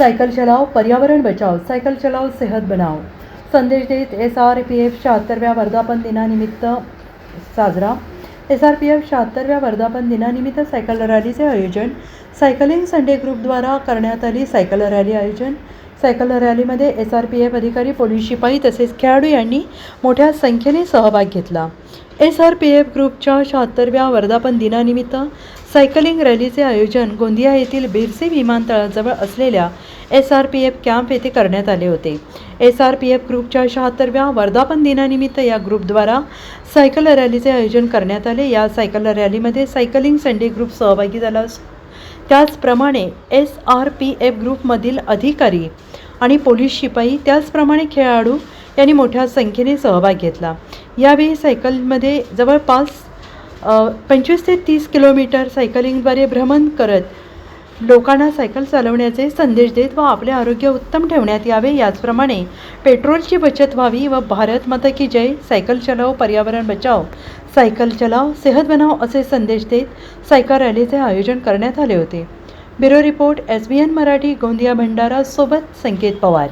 Cycle चलाव पर्यावरण बचाव सायकल चलाव सेहत बनाव संदेश देत एस आर पी एफ शहात्तरव्या वर्धापन दिनानिमित्त साजरा. एस आर पी एफ शहात्तरव्या वर्धापन दिनानिमित्त सायकल रॅलीचे आयोजन. सायकलिंग संडे ग्रुपद्वारा करण्यात आली सायकल रॅली आयोजन. सायकल रॅलीमध्ये एस आर पी एफ अधिकारी पोलीस शिपाई तसेच खेळाडू यांनी मोठ्या संख्येने सहभाग घेतला. एस आर पी एफ ग्रुपच्या शहात्तरव्या वर्धापन दिनानिमित्त सायकलिंग रॅलीचे आयोजन गोंदिया येथील बिरसी विमानतळाजवळ असलेल्या S R P F camp येथे करण्यात आले होते. एस आर पी एफ ग्रुपच्या शहात्तरव्या वर्धापन दिनानिमित्त या ग्रुपद्वारा सायकल रॅलीचे आयोजन करण्यात आले. या सायकल रॅलीमध्ये सायकलिंग संडे ग्रुप सहभागी झाला असून त्याचप्रमाणे एस आर पी एफ ग्रुपमधील अधिकारी आणि पोलीस शिपाई त्याचप्रमाणे खेळाडू यांनी मोठ्या संख्येने सहभाग घेतला. यावेळी सायकलमध्ये जवळपास पंचवीस ते तीस किलोमीटर सायकलिंगद्वारे भ्रमण करत लोकांना सायकल चालवण्याचे संदेश देत व आपले आरोग्य उत्तम ठेवण्यात यावे याचप्रमाणे पेट्रोलची बचत व्हावी व भारत माता की जय सायकल चलाव पर्यावरण बचाव सायकल चलाव सेहत बनाव असे संदेश देत सायकल रॅलीचे आयोजन करण्यात आले होते. Bureau report S B N Marathi Gondia Bhandara सोबत संकेत पवार.